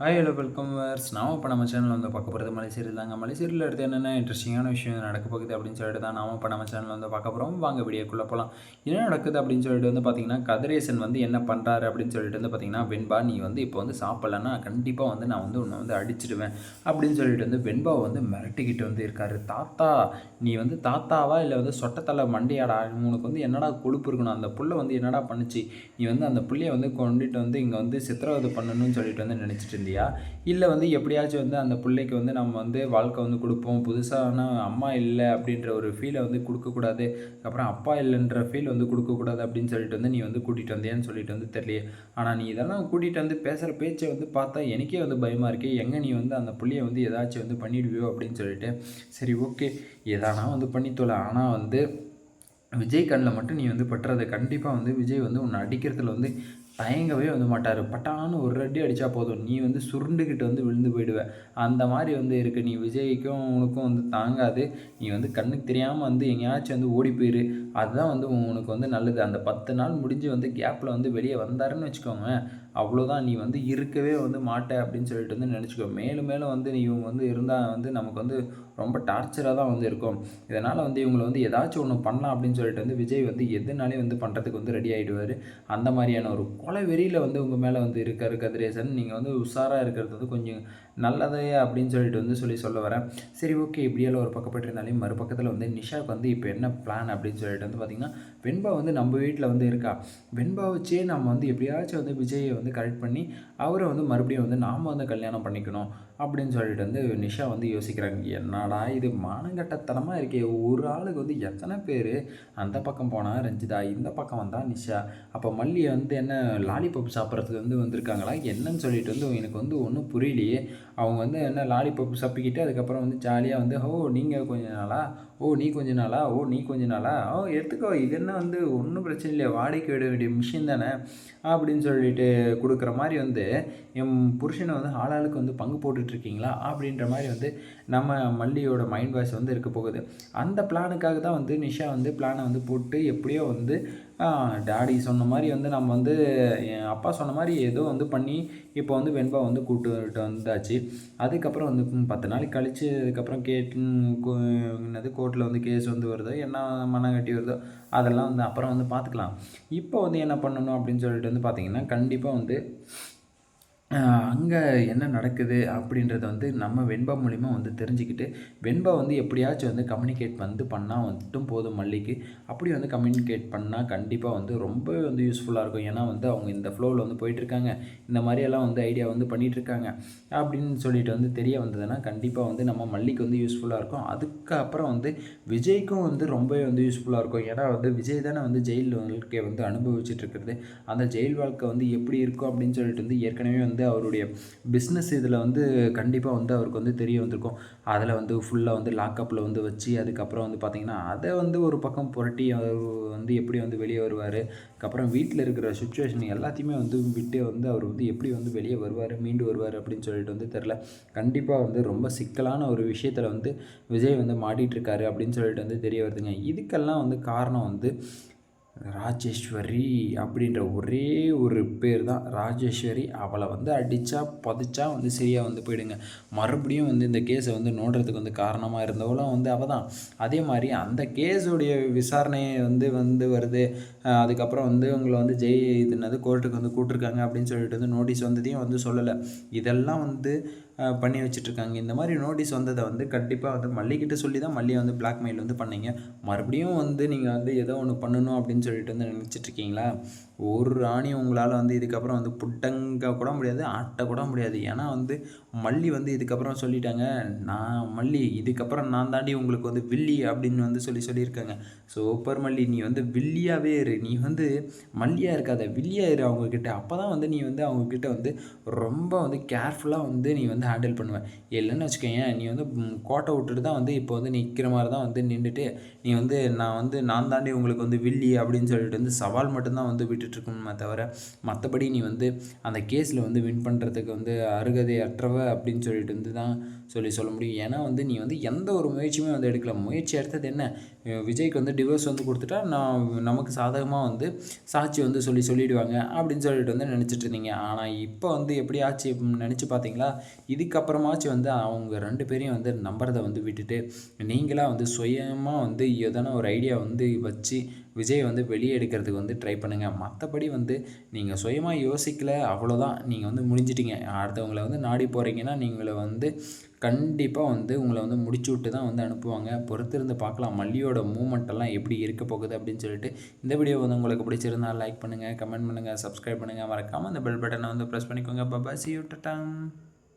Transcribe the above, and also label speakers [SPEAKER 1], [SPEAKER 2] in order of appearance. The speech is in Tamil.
[SPEAKER 1] ஹாய் ஹலோ வெல்கம் வேர்ஸ் நாம் இப்போ நம்ம சேனல் வந்து பார்க்க போகிறது மலைசீரியல் தாங்க. மலைசீரியல் எடுத்து என்னென்ன இன்ட்ரெஸ்டிங்கான விஷயம் நடக்க போகுது அப்படின்னு சொல்லிட்டு தான் நாம் இப்போ நம்ம சேனல் வந்து பார்க்க போகிறோம் வாங்க வீடியோக்குள்ளே போகலாம் என்ன நடக்குது அப்படின்னு சொல்லிட்டு வந்து பார்த்தீங்கன்னா கதிரேசன் வந்து என்ன பண்ணுறாரு அப்படின்னு சொல்லிட்டு வந்து பார்த்தீங்கன்னா வெண்பா நீ வந்து இப்போ வந்து சாப்பிட்லன்னா கண்டிப்பாக வந்து நான் வந்து உன்னை வந்து அடிச்சிடுவேன் அப்படின்னு சொல்லிட்டு வந்து வெண்பாவை வந்து மிரட்டிக்கிட்டு வந்து இருக்காரு. தாத்தா நீ வந்து தாத்தாவா இல்லை வந்து சொட்டத்தலை மண்டையாடா? உனக்கு வந்து என்னடா கொழுப்பு இருக்கணும்? அந்த புள்ளை வந்து என்னடா பண்ணுச்சு? நீ வந்து அந்த புள்ளையை வந்து கொண்டுட்டு வந்து இங்கே வந்து சித்திரவதை பண்ணணும்னு சொல்லிட்டு வந்து நினச்சிட்டு இல்லையா? இல்லை வந்து எப்படியாச்சும் வந்து அந்த பிள்ளைக்கு வந்து நம்ம வந்து வாழ்க்கை வந்து கொடுப்போம். புதுசான அம்மா இல்லை அப்படின்ற ஒரு ஃபீலை வந்து கொடுக்கக்கூடாது அப்புறம் அப்பா இல்லைன்ற ஃபீல் வந்து கொடுக்கக்கூடாது அப்படின்னு சொல்லிட்டு வந்து நீ வந்து கூட்டிகிட்டு வந்தியான்னு சொல்லிட்டு வந்து தெரியலையே. ஆனால் நீ இதெல்லாம் கூட்டிகிட்டு வந்து பேசுகிற பேச்சை வந்து பார்த்தா எனக்கே வந்து பயமாக இருக்கே. எங்கே நீ வந்து அந்த புள்ளைய வந்து ஏதாச்சும் வந்து பண்ணிடுவியோ அப்படின்னு சொல்லிட்டு. சரி ஓகே எதானா வந்து பண்ணித்தோல ஆனால் வந்து விஜய் கண்ணில் மட்டும் நீ வந்து பட்டுறதை கண்டிப்பாக வந்து விஜய் வந்து உன்னை அடிக்கிறதுல வந்து தயங்கவே வந்து மாட்டார். பட்டான்னு ஒரு அடி அடித்தா போதும். நீ வந்து சுருண்டுக்கிட்டு வந்து விழுந்து போயிடுவ. அந்த மாதிரி வந்து இருக்குது நீ விஜய்க்கும் உனக்கும் வந்து தாங்காது. நீ வந்து கண்ணுக்கு தெரியாமல் வந்து எங்கேயாச்சும் வந்து ஓடி போயிரு. அதுதான் வந்து உனக்கு வந்து நல்லது. அந்த பத்து நாள் முடிஞ்சு வந்து கேப்பில் வந்து வெளியே வந்தாருன்னு வச்சுக்கோங்க அவ்வளோதான் நீ வந்து இருக்கவே வந்து மாட்டே அப்படின்னு சொல்லிட்டு வந்து நினச்சிக்கோ. மேலும் மேலும் வந்து நீ இவங்க வந்து இருந்தால் வந்து நமக்கு வந்து ரொம்ப டார்ச்சராக தான் வந்து இருக்கும். இதனால் வந்து இவங்களை வந்து ஏதாச்சும் ஒன்று பண்ணலாம் அப்படின்னு சொல்லிட்டு வந்து விஜய் வந்து எதுனாலே வந்து பண்ணுறதுக்கு வந்து ரெடி ஆகிடுவார் அந்த மாதிரியான ஒரு கொலை வெறியில் வந்து உங்கள் மேலே வந்து இருக்காரு கதிரேசன். நீங்கள் வந்து உஷாராக இருக்கிறது வந்து கொஞ்சம் நல்லதே அப்படின்னு சொல்லிட்டு வந்து சொல்லி சொல்ல வரேன். சரி ஓகே. இப்படியெல்லாம் ஒரு பக்கப்பட்டு இருந்தாலும் மறுபக்கத்தில் வந்து நிஷாவுக்கு வந்து இப்போ என்ன பிளான் அப்படின்னு சொல்லிட்டு வந்து பார்த்திங்கன்னா வெண்பா வந்து நம்ம வீட்டில் வந்து இருக்கா? வெண்பா வச்சே நம்ம வந்து எப்படியாச்சும் வந்து விஜயை வந்து கரெக்ட் பண்ணி அவரை வந்து மறுபடியும் வந்து நாம் வந்து கல்யாணம் பண்ணிக்கணும் அப்படின்னு சொல்லிட்டு வந்து நிஷா வந்து யோசிக்கிறாங்க. என்னடா இது மானங்கட்டத்தனமாக இருக்கே. ஒரு ஆளுக்கு வந்து எத்தனை பேர் அந்த பக்கம் போனால் ரஞ்சிதா இந்த பக்கம் வந்தால் நிஷா. அப்போ மல்லி வந்து என்ன லாலிபப் சாப்பிட்றதுக்கு வந்து வந்திருக்காங்களா? என்னன்னு சொல்லிட்டு வந்து எனக்கு வந்து ஒன்றும் புரியலையே. அவங்க வந்து என்ன லாலிபப் சப்பிக்கிட்டு அதுக்கப்புறம் வந்து ஜாலியாக வந்து ஓ நீங்கள் கொஞ்ச நாளாக ஓ நீ கொஞ்ச நாளா? ஓ நீ கொஞ்ச நாளா? ஓ எடுத்துக்கோ. இது என்ன வந்து ஒன்றும் பிரச்சனை இல்லை வாடகைக்கு விட வேண்டிய மிஷின் தானே? அப்படின்னு சொல்லிட்டு கொடுக்குற மாதிரி வந்து என் புருஷனை வந்து ஆளாளுக்கு வந்து பங்கு போட்டுட்ருக்கீங்களா? அப்படின்ற மாதிரி வந்து நம்ம மல்லியோட மைண்ட் வாய்ஸ் வந்து இருக்க போகுது. அந்த பிளானுக்காக தான் வந்து நிஷா வந்து பிளானை வந்து போட்டு எப்படியோ வந்து டாடி சொன்ன மாதிரி வந்து நம்ம வந்து என் அப்பா சொன்ன மாதிரி ஏதோ வந்து பண்ணி இப்போ வந்து வெண்பா வந்து கூப்பிட்டு வந்தாச்சு. அதுக்கப்புறம் வந்து பத்து நாளைக்கு கழித்து அதுக்கப்புறம் கேட்டு என்னது கோர்ட்டில் வந்து கேஸ் வந்து வருதோ என்ன மனம் கட்டி வருதோ அதெல்லாம் வந்து அப்புறம் வந்து பார்த்துக்கலாம் இப்போ வந்து என்ன பண்ணணும் அப்படின்னு சொல்லிட்டு வந்து பார்த்திங்கன்னா கண்டிப்பாக வந்து அங்கே என்ன நடக்குது அப்படின்றத வந்து நம்ம வெண்பா மூலிமா வந்து தெரிஞ்சுக்கிட்டு வெண்பா வந்து எப்படியாச்சும் வந்து கம்யூனிகேட் வந்து பண்ணால் வந்துட்டும் போதும் மல்லிக்கு. அப்படி வந்து கம்யூனிகேட் பண்ணால் கண்டிப்பாக வந்து ரொம்பவே வந்து யூஸ்ஃபுல்லாக இருக்கும். ஏன்னா வந்து அவங்க இந்த ஃப்ளோவில் வந்து போயிட்டுருக்காங்க. இந்த மாதிரியெல்லாம் வந்து ஐடியா வந்து பண்ணிகிட்ருக்காங்க அப்படின்னு சொல்லிட்டு வந்து தெரிய வந்ததுன்னா கண்டிப்பாக வந்து நம்ம மல்லிக்கு வந்து யூஸ்ஃபுல்லாக இருக்கும். அதுக்கப்புறம் வந்து விஜய்க்கும் வந்து ரொம்பவே வந்து யூஸ்ஃபுல்லாக இருக்கும். ஏன்னா வந்து விஜய் தானே வந்து ஜெயில் வாழ்க்கையை வந்து அனுபவிச்சுட்டு இருக்கிறது அந்த ஜெயில் வாழ்க்கை வந்து எப்படி இருக்கும் அப்படின்னு சொல்லிட்டு வந்து ஏற்கனவே வந்து வந்து அவருடைய பிஸ்னஸ் இதில் வந்து கண்டிப்பாக வந்து அவருக்கு வந்து தெரிய வந்திருக்கும். அதில் வந்து ஃபுல்லாக வந்து லாக்கப்பில் வந்து வச்சு அதுக்கப்புறம் வந்து பார்த்திங்கன்னா அதை வந்து ஒரு பக்கம் புரட்டி அவர் வந்து எப்படி வந்து வெளியே வருவார் அதுக்கப்புறம் வீட்டில் இருக்கிற சுச்சுவேஷன் எல்லாத்தையுமே வந்து விட்டு வந்து அவர் வந்து எப்படி வந்து வெளியே வருவார் மீண்டு வருவார் அப்படின்னு சொல்லிட்டு வந்து தெரில கண்டிப்பாக வந்து ரொம்ப சிக்கலான ஒரு விஷயத்தில் வந்து விஜய் வந்து மாட்டிகிட்ருக்காரு அப்படின்னு சொல்லிட்டு வந்து தெரிய வருதுங்க. இதுக்கெல்லாம் வந்து காரணம் வந்து ராஜேஸ்வரி அப்படின்ற ஒரே ஒரு பேர் தான் ராஜேஸ்வரி அவளை வந்து அடித்தா புதைச்சா வந்து சரியாக வந்து போயிடுங்க. மறுபடியும் வந்து இந்த கேஸை வந்து நோண்டுறதுக்கு வந்து காரணமாக இருந்தவளும் வந்து அவள் தான் அதே மாதிரி அந்த கேஸுடைய விசாரணை வந்து வந்து வருது. அதுக்கப்புறம் வந்து உங்களை வந்து ஜெய் இதுனது கோர்ட்டுக்கு வந்து கூட்டிருக்காங்க அப்படின்னு சொல்லிட்டு வந்து நோட்டீஸ் வந்ததையும் வந்து சொல்லலை. இதெல்லாம் வந்து பண்ணி வச்சுட்ருக்காங்க. இந்த மாதிரி நோட்டீஸ் வந்ததை வந்து கண்டிப்பாக வந்து மல்லிக்கிட்ட சொல்லி தான் மல்லியை வந்து பிளாக்மெயில் வந்து பண்ணீங்க. மறுபடியும் வந்து நீங்கள் வந்து ஏதோ ஒன்று பண்ணணும் அப்படின்னு சொல்லிட்டு வந்து நினச்சிட்ருக்கீங்களா? ஒரு ராணி உங்களால் வந்து இதுக்கப்புறம் வந்து புட்டங்க கூட முடியாது ஆட்ட கூட முடியாது. ஏன்னா வந்து மல்லி வந்து இதுக்கப்புறம் சொல்லிட்டாங்க நான் மல்லி இதுக்கப்புறம் நான் தாண்டி உங்களுக்கு வந்து வில்லி அப்படின்னு வந்து சொல்லி சொல்லியிருக்காங்க. சூப்பர் மல்லி நீ வந்து வில்லியாகவே இரு. நீ வந்து மல்லியாக இருக்காத வில்லியாக இரு அவங்கக்கிட்ட அப்போ தான் வந்து நீ வந்து அவங்கக்கிட்ட வந்து ரொம்ப வந்து கேர்ஃபுல்லாக வந்து நீ வந்து ஹேண்டில் பண்ணுவேன். இல்லைன்னு வச்சுக்கோங்க நீ வந்து கோட்டை விட்டுட்டு தான் வந்து இப்போ வந்து நிற்கிற மாதிரி தான் வந்து நின்றுட்டு நீ வந்து நான் வந்து நான் தாண்டி உங்களுக்கு வந்து வில்லி அப்படின்னு சொல்லிட்டு வந்து சவால் மட்டும்தான் வந்து விட்டுட்டுருக்கணுமே தவிர மற்றபடி நீ வந்து அந்த கேஸில் வந்து வின் பண்ணுறதுக்கு வந்து அருகதை அற்றவ அப்படின்னு சொல்லிட்டு வந்து தான் சொல்லி சொல்ல முடியும். ஏன்னா வந்து நீ வந்து எந்த ஒரு முயற்சியுமே வந்து எடுக்கல. முயற்சி எடுத்தது என்ன? விஜய்க்கு வந்து டிவோர்ஸ் வந்து கொடுத்துட்டா நான் நமக்கு சாதகமாக வந்து சாட்சி வந்து சொல்லி சொல்லிடுவாங்க அப்படின்னு சொல்லிட்டு வந்து நினச்சிட்டு இருந்தீங்க. ஆனால் இப்போ வந்து எப்படி ஆச்சு நினச்சி பார்த்தீங்களா இதுக்கப்புறமாச்சும் வந்து அவங்க ரெண்டு பேரையும் வந்து நம்புறதை வந்து விட்டுட்டு நீங்களாக வந்து சுயமாக வந்து எதனா ஒரு ஐடியா வந்து வச்சு விஜய் வந்து வெளியே எடுக்கிறதுக்கு வந்து ட்ரை பண்ணுங்கள் மற்றபடி வந்து நீங்கள் சுயமாக யோசிக்கல அவ்வளோதான் நீங்கள் வந்து முடிஞ்சிட்டீங்க. அடுத்தவங்களை வந்து நாடி போகிறீங்கன்னா நீங்களை வந்து கண்டிப்பாக வந்து உங்களை வந்து முடிச்சு விட்டு தான் வந்து அனுப்புவாங்க. பொறுத்திருந்து பார்க்கலாம். மல்லியோட மூமெண்ட்டெல்லாம் எப்படி இருக்க போகுது அப்படின்னு சொல்லிட்டு இந்த வீடியோ வந்து உங்களுக்கு பிடிச்சிருந்தா லைக் பண்ணுங்கள் கமெண்ட் பண்ணுங்கள் சப்ஸ்கிரைப் பண்ணுங்கள் மறக்காமல் அந்த பெல் பட்டனை வந்து ப்ரெஸ் பண்ணிக்கோங்க. Baba C you